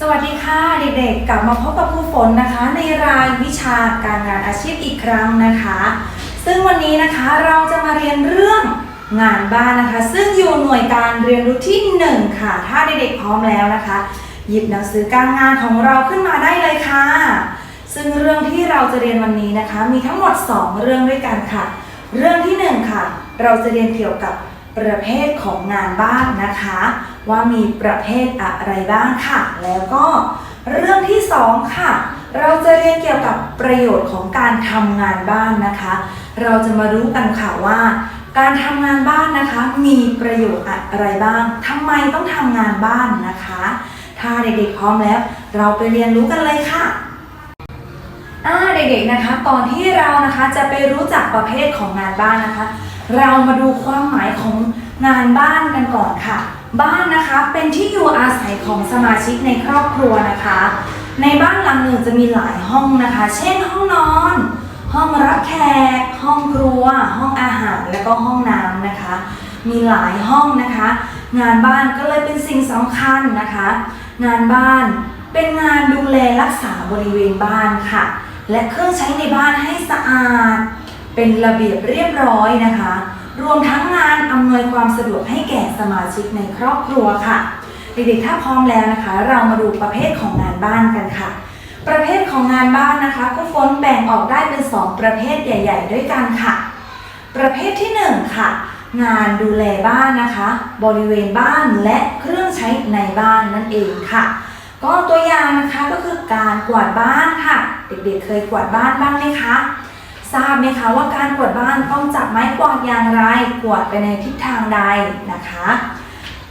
สวัสดีค่ะเด็กๆ กลับมาพบกับครูฝนนะคะ ในรายวิชาการงานอาชีพอีกครั้งนะคะ ซึ่งวันนี้นะคะเราจะมาเรียนเรื่องงานบ้านนะคะ ซึ่งอยู่หน่วยการเรียนรู้ที่หนึ่งค่ะ ถ้าเด็กๆพร้อมแล้วนะคะ หยิบหนังสือการงานของเราขึ้นมาได้เลยค่ะ ซึ่งเรื่องที่เราจะเรียนวันนี้นะคะ มีทั้งหมด 2 เรื่องด้วยกันค่ะ เรื่องที่ 1 ค่ะ เราจะเรียนเกี่ยวกับ ประเภทของงานบ้านนะคะ ว่ามีประเภทอะไรบ้างค่ะ แล้วก็เรื่องที่ 2 ค่ะ เราจะเรียนเกี่ยวกับประโยชน์ของการทำงานบ้านนะคะ เราจะมารู้กันค่ะว่า การทำงานบ้านนะคะ มีประโยชน์อะไรบ้างทำไมต้องทำงานบ้านนะคะ ถ้าเด็กๆพร้อมแล้ว เราไปเรียนรู้กันเลยค่ะอ่าเด็กๆนะคะก่อนที่เรานะคะจะไปรู้จักประเภทของงานบ้านนะคะ เรามาดูความหมายของงานบ้านกันก่อนค่ะ บ้านนะคะเป็นที่อยู่อาศัยของสมาชิกในครอบครัวนะคะ ในบ้านหลังหนึ่งจะมีหลายห้องนะคะ เช่นห้องนอน ห้องรับแขกห้องครัว ห้องอาหารและก็ห้องน้ำนะคะ มีหลายห้องนะคะ งานบ้านก็เลยเป็นสิ่งสำคัญนะคะ งานบ้านเป็นงานดูแลรักษาบริเวณบ้านค่ะ และเครื่องใช้ในบ้านให้สะอาด เป็นระเบียบเรียบร้อยนะคะ รวมทั้งงานอำนวยความสะดวกให้แก่สมาชิกในครอบครัวค่ะเด็กๆถ้าพร้อมแล้วนะคะ เรามาดูประเภทของงานบ้านกันค่ะ ประเภทของงานบ้านนะคะก็ฝนแบ่งออกได้เป็น 2 ประเภทใหญ่ ๆ ด้วยกันค่ะ ประเภทที่ 1 ค่ะ งานดูแลบ้านนะคะ บริเวณบ้านและเครื่องใช้ในบ้านนั่นเองค่ะ ก็ตัวอย่างนะคะก็คือการกวาดบ้านค่ะ เด็กๆเคยกวาดบ้านบ้างไหมคะ ทราบไหมคะว่าการกวาดบ้านต้องจับไม้กวาดอย่างไร กวาดไปในทิศทางใดนะคะ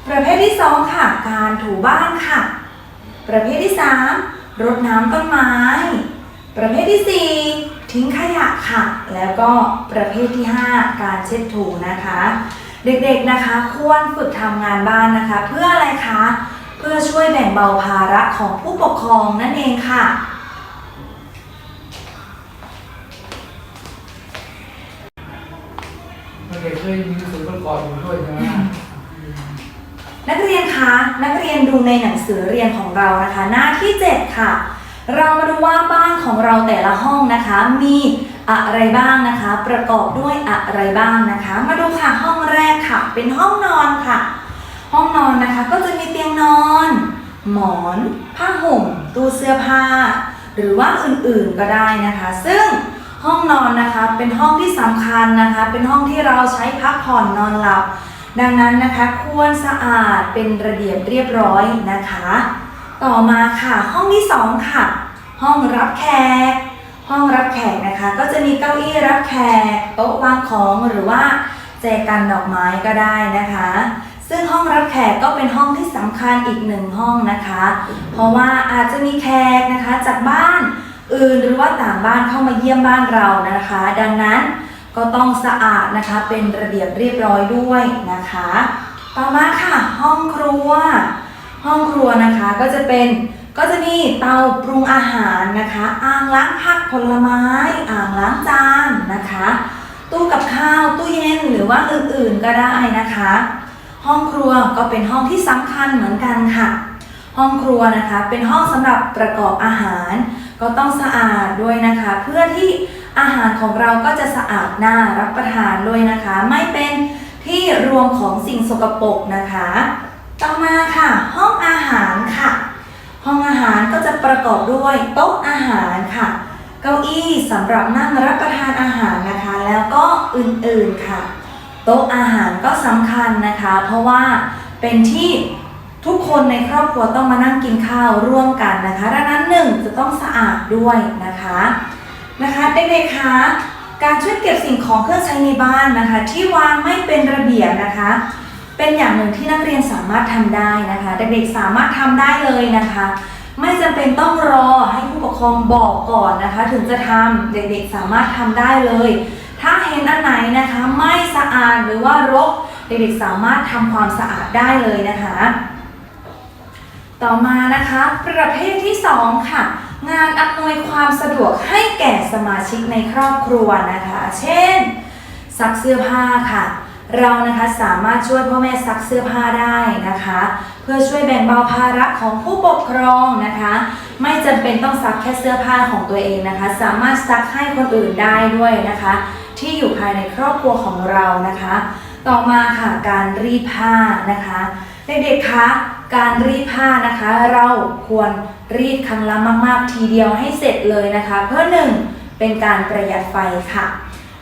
ประเภทที่ 2 ค่ะ การถูบ้านค่ะ ประเภทที่ 3 รดน้ำต้นไม้ ประเภทที่ 4 ทิ้งขยะค่ะ แล้วก็ประเภทที่ 5 การเช็ดถูนะคะ เด็กๆนะคะควรฝึกทำงานบ้านนะคะ เพื่ออะไรคะ เพื่อช่วยแบ่งเบาภาระของผู้ปกครองนั่นเองค่ะ เคยมีหนังสือประกอบอยู่ด้วยใช่ไหมนักเรียนคะนักเรียนดูในหนังสือเรียนของเรานะคะ หน้าที่ 7 ค่ะ เรามาดูว่าบ้านของเราแต่ละห้องนะคะ มีอะไรบ้างนะคะ ประกอบด้วยอะไรบ้างนะคะ มาดูค่ะห้องแรกค่ะ เป็นห้องนอนค่ะ ห้องนอนนะคะก็จะมีเตียงนอน หมอน ผ้าห่ม ตู้เสื้อผ้า หรือว่าอื่นๆก็ได้นะคะ ซึ่ง ห้องนอนนะคะเป็นห้องที่สำคัญนะคะ เป็นห้องที่เราใช้พักผ่อนนอนหลับ ดังนั้นนะคะควรสะอาดเป็นระเบียบเรียบร้อยนะคะ ต่อมาค่ะห้องที่สองค่ะ ห้องรับแขกห้องรับแขกนะคะ ก็จะมีเก้าอี้รับแขกโต๊ะวางของหรือว่าแจกันดอกไม้ก็ได้นะคะ ซึ่งห้องรับแขกก็เป็นห้องที่สำคัญอีกหนึ่งห้องนะคะ เพราะว่าอาจจะมีแขกนะคะจากบ้าน อื่นหรือว่าต่างบ้านเข้ามาเยี่ยมบ้านเรานะคะ ดังนั้นก็ต้องสะอาดนะคะเป็นระเบียบเรียบร้อยด้วยนะคะ ต่อมาค่ะห้องครัว ห้องครัวนะคะก็จะเป็นก็จะมีเตาปรุงอาหารนะคะอ่างล้างผักผลไม้อ่างล้างจานนะคะ ตู้กับข้าวตู้เย็นหรือว่าอื่นๆก็ได้นะคะ ห้องครัวก็เป็นห้องที่สำคัญเหมือนกันค่ะ ห้องครัวนะคะเป็นห้องสำหรับประกอบอาหาร ก็ต้องสะอาดด้วยนะคะ เพื่อที่อาหารของเราก็จะสะอาดน่ารับประทานด้วยนะคะ ไม่เป็นที่รวมของสิ่งสกปรกนะคะ ต่อมาค่ะ ห้องอาหารค่ะ ห้องอาหารก็จะประกอบด้วยโต๊ะอาหารค่ะ เก้าอี้สำหรับนั่งรับประทานอาหารนะคะ แล้วก็อื่นๆค่ะ โต๊ะอาหารก็สำคัญนะคะ เพราะว่าเป็นที่ ทุกคนในครอบครัวต้องมานั่งกินข้าวร่วมกันนะคะดังนั้นหนึ่งจะต้องสะอาดด้วยนะคะนะคะเด็กๆคะการช่วยเก็บสิ่งของเครื่องใช้ในบ้านนะคะ ที่วางไม่เป็นระเบียบนะคะ เป็นอย่างหนึ่งที่นักเรียนสามารถทำได้นะคะ เด็กๆสามารถทำได้เลยนะคะ ไม่จำเป็นต้องรอให้ผู้ปกครองบอกก่อนนะคะ ถึงจะทำเด็กๆสามารถทำได้เลย ถ้าเห็นอันไหนนะคะ ไม่สะอาดหรือว่ารกเด็กๆสามารถทำความสะอาดได้เลยนะคะ ต่อมานะคะ ประเภทที่ 2 ค่ะ งานอำนวยความสะดวกให้แก่สมาชิกในครอบครัวนะคะ เช่น ซักเสื้อผ้าค่ะ เรานะคะสามารถช่วยพ่อแม่ซักเสื้อผ้าได้นะคะ เพื่อช่วยแบ่งเบาภาระของผู้ปกครองนะคะ ไม่จำเป็นต้องซักแค่เสื้อผ้าของตัวเองนะคะ สามารถซักให้คนอื่นได้ด้วยนะคะ ที่อยู่ภายในครอบครัวของเรานะคะ ต่อมาค่ะการรีดผ้านะคะเด็กๆคะ การรีดผ้านะคะ เราควรรีดครั้งละมาก ๆ ทีเดียวให้เสร็จเลยนะคะ เพื่อหนึ่งเป็นการประหยัดไฟค่ะ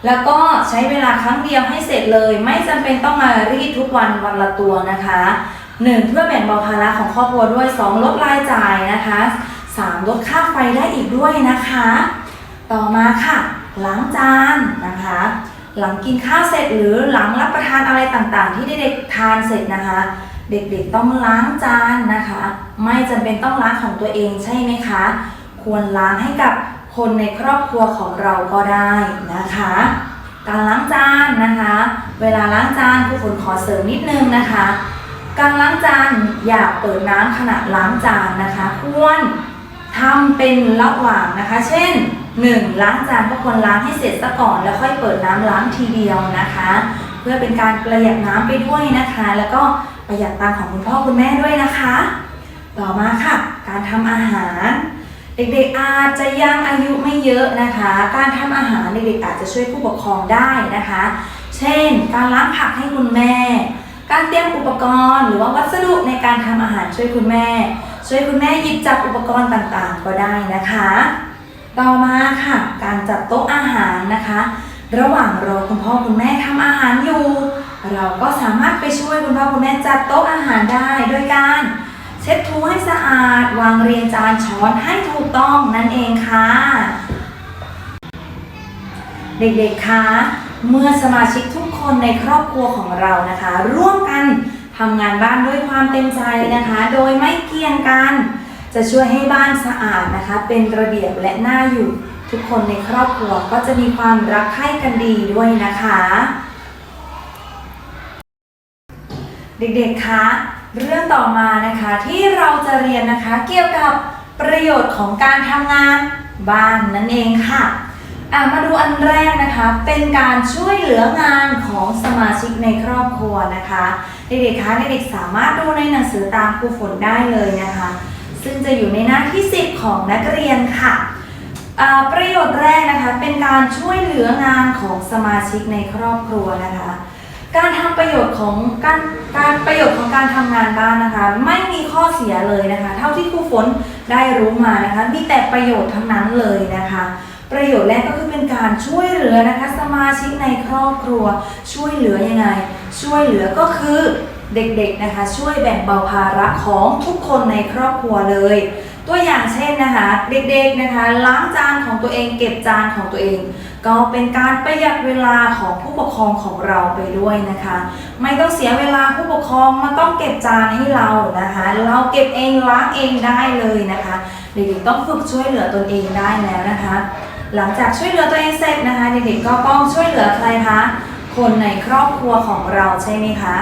แล้วก็ใช้เวลาครั้งเดียวให้เสร็จเลย ไม่จำเป็นต้องมารีดทุกวันวันละตัวนะคะหนึ่งเพื่อแบ่งเบาภาระของครอบครัวด้วยสองลดรายจ่ายนะคะสามลดค่าไฟได้อีกด้วยนะคะ ต่อมาค่ะล้างจานนะคะ หลังกินข้าวเสร็จหรือหลังรับประทานอะไรต่างๆ ที่เด็กๆทานเสร็จนะคะ เด็กๆต้องล้างจานนะคะ ไม่จำเป็นต้องล้างของตัวเองใช่ไหมคะ ควรล้างให้กับคนในครอบครัวของเราก็ได้นะคะ การล้างจานนะคะ เวลาล้างจานผู้ฝนขอเสริมนิดนึงนะคะ การล้างจานอย่าเปิดน้ำขณะล้างจานนะคะ ควรทำเป็นระหว่างนะคะ เช่น 1. ล้างจานก็ควรล้างให้เสร็จซะก่อน แล้วค่อยเปิดน้ำล้างทีเดียวนะคะ เพื่อเป็นการประหยัดน้ำไปด้วยนะคะ แล้วก็ ประหยัดตังของคุณพ่อคุณแม่ด้วยนะคะ ต่อมาค่ะ การทำอาหาร เด็กๆอาจจะยังอายุไม่เยอะนะคะ การทำอาหารเด็กๆอาจจะช่วยผู้ปกครองได้นะคะ เช่น การล้างผักให้คุณแม่ การเตรียมอุปกรณ์หรือว่าวัสดุในการทำอาหารช่วยคุณแม่ ช่วยคุณแม่หยิบจับอุปกรณ์ต่างๆ ก็ได้นะคะ ต่อมาค่ะ การจัดโต๊ะอาหารนะคะ ระหว่างรอคุณพ่อคุณแม่ทำอาหารอยู่ เราก็สามารถไปช่วยคุณพ่อคุณแม่จัดโต๊ะอาหารได้โดยการ เช็ดถูให้สะอาด วางเรียงจานช้อนให้ถูกต้องนั่นเองค่ะ เด็กๆคะเมื่อสมาชิกทุกคนในครอบครัวของเรานะคะ ร่วมกันทำงานบ้านด้วยความเต็มใจนะคะ โดยไม่เกี่ยงกัน จะช่วยให้บ้านสะอาดนะคะ เป็นระเบียบและน่าอยู่ ทุกคนในครอบครัวก็จะมีความรักใคร่กันดีด้วยนะคะ เด็กๆคะเรื่องต่อมานะคะที่เราจะเรียนนะคะเกี่ยวกับประโยชน์ของการทำงานบ้านนั่นเองค่ะะมาดูอันแรกนะคะเป็นการช่วยเหลืองานของสมาชิกในครอบครัวนะคะเด็กๆคะเด็กๆสามารถดูในหนังสือตามครูฝนได้เลยนะคะ ซึ่งจะอยู่ในหน้าที่ 10 ของนักเรียนค่ะ ประโยชน์แรกนะคะเป็นการช่วยเหลืองานของสมาชิกในครอบครัวนะคะ การทำประโยชน์ของการการประโยชน์ของการทำงานบ้านนะคะ ไม่มีข้อเสียเลยนะคะ เท่าที่ครูฝนได้รู้มานะคะ มีแต่ประโยชน์ทั้งนั้นเลยนะคะ ประโยชน์แรกก็คือเป็นการช่วยเหลือนะคะสมาชิกในครอบครัว ช่วยเหลือยังไง ช่วยเหลือก็คือเด็กๆนะคะ ช่วยแบ่งเบาภาระของทุกคนในครอบครัวเลย ตัวอย่างเช่นนะคะ เด็กๆนะคะล้างจานของตัวเองเก็บจานของตัวเอง ก็เป็นการประหยัดเวลาของผู้ปกครองของเราไปด้วยนะคะ ไม่ต้องเสียเวลาผู้ปกครองมาต้องเก็บจานให้เรานะคะ เราเก็บเองล้างเองได้เลยนะคะเด็กๆต้องฝึกช่วยเหลือตนเองได้แล้วนะคะ หลังจากช่วยเหลือตัวเองเสร็จนะคะเด็กๆก็ต้องช่วยเหลือใครคะคนในครอบครัวของเราใช่ไหมคะ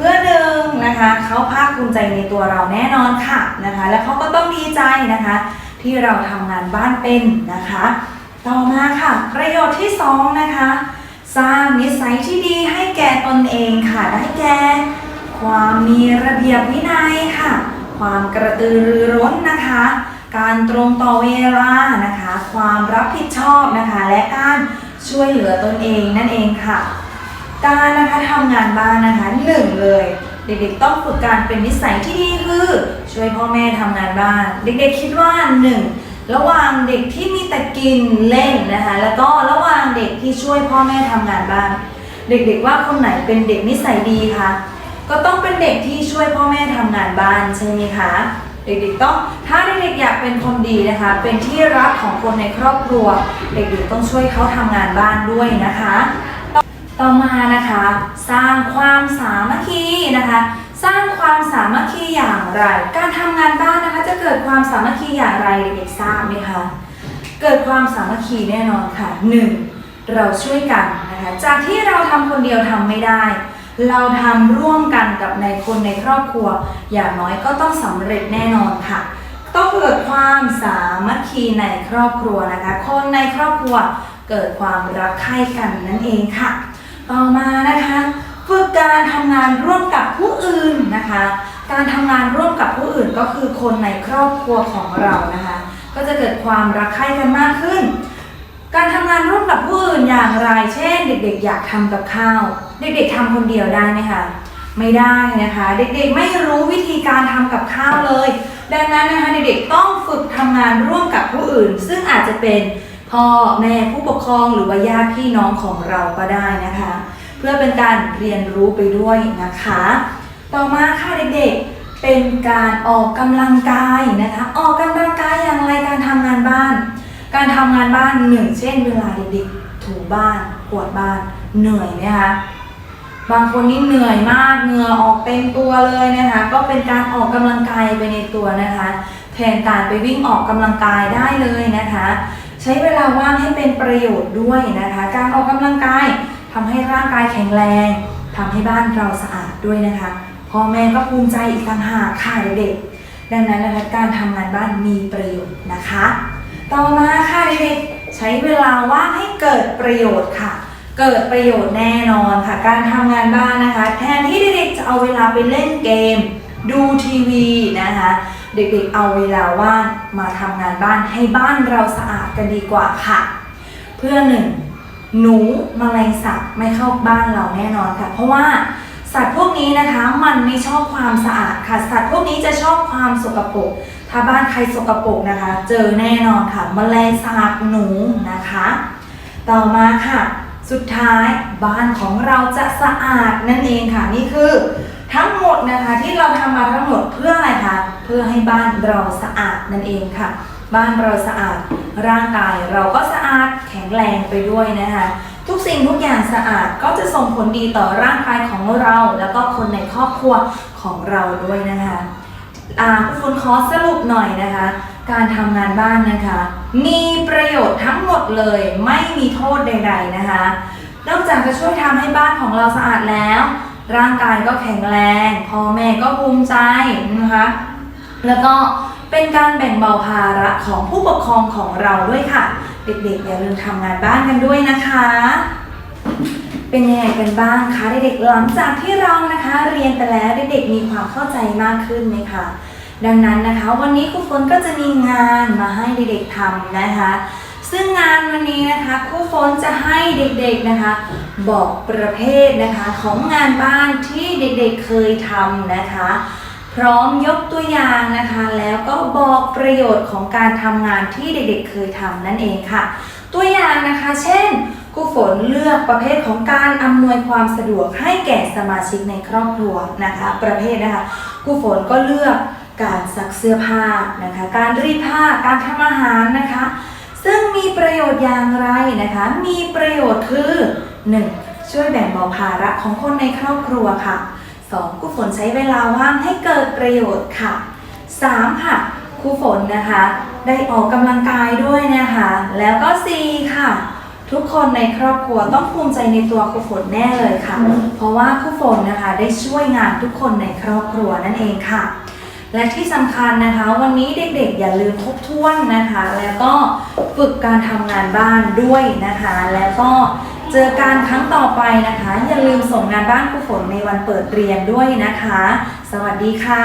พื่อหนึ่งนะคะเขาภาคภูมิใจในตัวเราแน่นอนค่ะนะคะ และเขาก็ต้องดีใจนะคะ ที่เราทำงานบ้านเป็นนะคะ ต่อมาค่ะ ประโยชน์ที่สองนะคะ สร้างนิสัยที่ดีให้แก่ตนเองค่ะได้แก่ความมีระเบียบวินัยค่ะ ความกระตือรือร้นนะคะ การตรงต่อเวลานะคะ ความรับผิดชอบนะคะ และการช่วยเหลือตนเองนั่นเองค่ะ การนะคะทำงานบ้านนะคะหนึ่งเลย เด็กๆต้องฝึกการเป็นนิสัยที่ดีคือช่วยพ่อแม่ทำงานบ้าน เด็กๆคิดว่าหนึ่งระหว่างเด็กที่มีแต่กินเล่นนะคะแล้วก็ระหว่างเด็กที่ช่วยพ่อแม่ทำงานบ้าน เด็กๆว่าคนไหนเป็นเด็กนิสัยดีคะก็ต้องเป็นเด็กที่ช่วยพ่อแม่ทำงานบ้านใช่ไหมคะเด็กๆต้องถ้าเด็กๆอยากเป็นคนดีนะคะ เป็นที่รักของคนในครอบครัว เด็กๆต้องช่วยเขาทำงานบ้านด้วยนะคะ ต่อมานะคะ สร้างความสามัคคีนะคะ สร้างความสามัคคีอย่างไร การทำงานบ้านนะคะ จะเกิดความสามัคคีอย่างไรเด็กๆทราบไหมคะเกิดความสามัคคีแน่นอนค่ะหนึ่งเราช่วยกันนะคะจากที่เราทำคนเดียวทำไม่ได้ เราทำร่วมกันกับในคนในครอบครัว อย่างน้อยก็ต้องสำเร็จแน่นอนค่ะต้องเกิดความสามัคคีในครอบครัวนะคะ คนในครอบครัวเกิดความรักใคร่กันนั่นเองค่ะ ต่อมานะคะฝึกการทำงานร่วมกับผู้อื่นนะคะ การทำงานร่วมกับผู้อื่นก็คือคนในครอบครัวของเรานะคะ ก็จะเกิดความรักใคร่กันมากขึ้น การทำงานร่วมกับผู้อื่นอย่างไร เช่น เด็กๆ อยากทำกับข้าว เด็กๆทำคนเดียวได้ไหมคะไม่ได้นะคะ เด็กๆไม่รู้วิธีการทำกับข้าวเลย ดังนั้นนะคะเด็กๆต้องฝึกทำงานร่วมกับผู้อื่น ซึ่งอาจจะเป็น พ่อแม่ผู้ปกครองหรือว่าญาติพี่น้องของเราก็ได้นะคะ เพื่อเป็นการเรียนรู้ไปด้วยนะคะ ต่อมาค่ะเด็กๆเป็นการออกกำลังกายนะคะ ออกกำลังกายอย่างไรการทำงานบ้าน การทำงานบ้านหนึ่งเช่น เวลาเด็กๆถูบ้านกวาดบ้านเหนื่อยไหมคะบางคนนี่เหนื่อยมากเหงื่อออกเต็มตัวเลยนะคะ ก็เป็นการออกกำลังกายไปในตัวนะคะ แทนการไปวิ่งออกกำลังกายได้เลยนะคะ ใช้เวลาว่างให้เป็นประโยชน์ด้วยนะคะ การออกกำลังกายทำให้ร่างกายแข็งแรงทำให้บ้านเราสะอาดด้วยนะคะพ่อแม่ก็ภูมิใจอีกต่างหากค่ะเด็กๆดังนั้นนะคะการทำงานบ้านมีประโยชน์นะคะ ต่อมาค่ะเด็กๆใช้เวลาว่างให้เกิดประโยชน์ค่ะ เกิดประโยชน์แน่นอนค่ะ การทำงานบ้านนะคะ แทนที่เด็กๆจะเอาเวลาไปเล่นเกม ดูทีวีนะคะ เด็กๆเอาเวลาว่างมาทำงานบ้านให้บ้านเราสะอาดกันดีกว่าค่ะ เพื่อหนึ่งหนูมแมลงสัตว์ไม่เข้าบ้านเราแน่นอนค่ะ เพราะว่าสัตว์พวกนี้นะคะมันไม่ชอบความสะอาดค่ะ สัตว์พวกนี้จะชอบความสกปรกถ้าบ้านใครสกปรกนะคะ เจอแน่นอนค่ะแมลงสาบหนูนะคะ ต่อมาค่ะ สุดท้ายบ้านของเราจะสะอาดนั่นเองค่ะนี่คือ ทั้งหมดนะคะที่เราทำมาทั้งหมดเพื่ออะไรคะเพื่อให้บ้านเราสะอาดนั่นเองค่ะ บ้านเราสะอาดร่างกายเราก็สะอาดแข็งแรงไปด้วยนะคะ ทุกสิ่งทุกอย่างสะอาดก็จะส่งผลดีต่อร่างกายของเรา แล้วก็คนในครอบครัวของเราด้วยนะคะอ่าคุณฝนขอสรุปหน่อยนะคะ การทำงานบ้านนะคะ มีประโยชน์ทั้งหมดเลยไม่มีโทษใด ๆนะคะ นอกจากจะช่วยทำให้บ้านของเราสะอาดแล้ว ร่างกายก็แข็งแรงพ่อแม่ก็ภูมิใจนะคะแล้วก็เป็นการแบ่งเบาภาระของผู้ปกครองของเราด้วยค่ะ เด็กๆอย่าลืมทำงานบ้านกันด้วยนะคะ เป็นยังไงกันบ้างคะเด็กๆหลังจากที่เรานะคะเรียนไปแล้วเด็กๆมีความเข้าใจมากขึ้นไหมคะดังนั้นนะคะ วันนี้ครูฝนก็จะมีงานมาให้เด็กๆทำนะคะ ซึ่งงานวันนี้นะคะครูฝนจะให้เด็กๆนะคะ บอกประเภทนะคะของงานบ้านที่เด็กๆเคยทำนะคะ พร้อมยกตัวอย่างนะคะ แล้วก็บอกประโยชน์ของการทำงานที่เด็กๆเคยทำนั่นเองค่ะ ตัวอย่างนะคะ เช่นครูฝนเลือกประเภทของการอำนวยความสะดวกให้แก่สมาชิกในครอบครัวนะคะ ประเภทนะคะครูฝนก็เลือกการซักเสื้อผ้านะคะ การรีดผ้าการทำอาหารนะคะ ซึ่งมีประโยชน์อย่างไรนะคะ มีประโยชน์คือ 1. ช่วยแบ่งเบาภาระของคนในครอบครัวค่ะ 2. ครูฝนใช้เวลาว่างให้เกิดประโยชน์ค่ะ 3. ค่ะครูฝนนะคะ ได้ออกกำลังกายด้วยนะคะ แล้วก็ 4. ค่ะ ทุกคนในครอบครัวต้องภูมิใจในตัวครูฝนแน่เลยค่ะ เพราะว่าครูฝนนะคะได้ช่วยงานทุกคนในครอบครัวนั่นเองค่ะ และที่สำคัญนะคะ วันนี้เด็กๆ อย่าลืมทบทวนนะคะ แล้วก็ฝึกการทำงานบ้านด้วยนะคะ แล้วก็เจอการครั้งต่อไปนะคะ อย่าลืมส่งงานบ้านครูฝนในวันเปิดเรียนด้วยนะคะ สวัสดีค่ะ